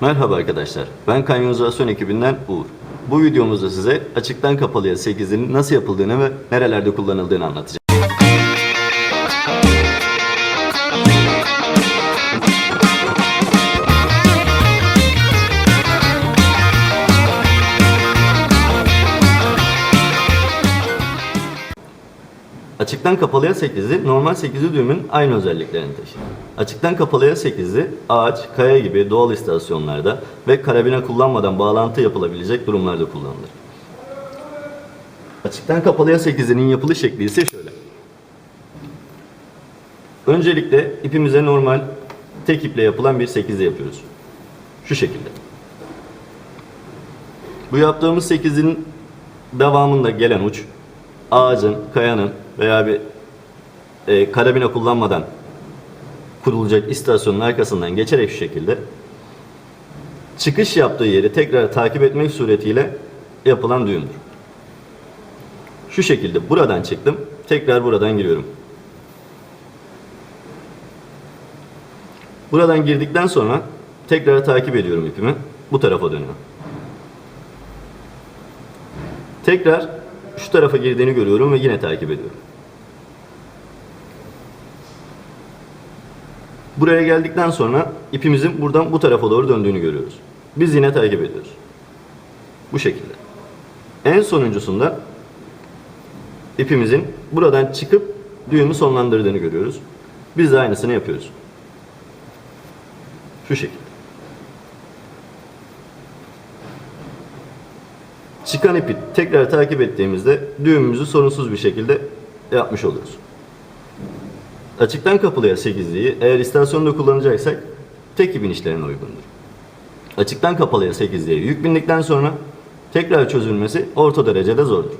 Merhaba arkadaşlar, ben kanyonizasyon ekibinden Uğur. Bu videomuzda size açıktan kapalıya 8'in nasıl yapıldığını ve nerelerde kullanıldığını anlatacağım. Açıktan kapalıya 8'i normal 8'li düğümün aynı özelliklerini taşır. Açıktan kapalıya 8'i ağaç, kaya gibi doğal istasyonlarda ve karabine kullanmadan bağlantı yapılabilecek durumlarda kullanılır. Açıktan kapalıya 8'inin yapılış şekli ise şöyle. Öncelikle ipimize normal tek iple yapılan bir 8'i yapıyoruz. Şu şekilde. Bu yaptığımız 8'in devamında gelen uç ağacın, kayanın veya bir e, karabine kullanmadan kurulacak istasyonun arkasından geçerek şu şekilde çıkış yaptığı yeri tekrar takip etmek suretiyle yapılan düğümdür. Şu şekilde buradan çıktım, tekrar buradan giriyorum. Buradan girdikten sonra tekrar takip ediyorum ipimi. Bu tarafa dönüyor. Tekrar şu tarafa girdiğini görüyorum ve yine takip ediyorum. Buraya geldikten sonra ipimizin buradan bu tarafa doğru döndüğünü görüyoruz. Biz yine takip ediyoruz. Bu şekilde. En sonuncusunda ipimizin buradan çıkıp düğümü sonlandırdığını görüyoruz. Biz de aynısını yapıyoruz. Şu şekilde. Çıkan ipi tekrar takip ettiğimizde düğümümüzü sorunsuz bir şekilde yapmış oluruz. Açıktan kapılıya 8'liği eğer istasyonda kullanacaksak tek ip inişlerine uygundur. Açıktan kapalıya 8'liğe yük bindikten sonra tekrar çözülmesi orta derecede zordur.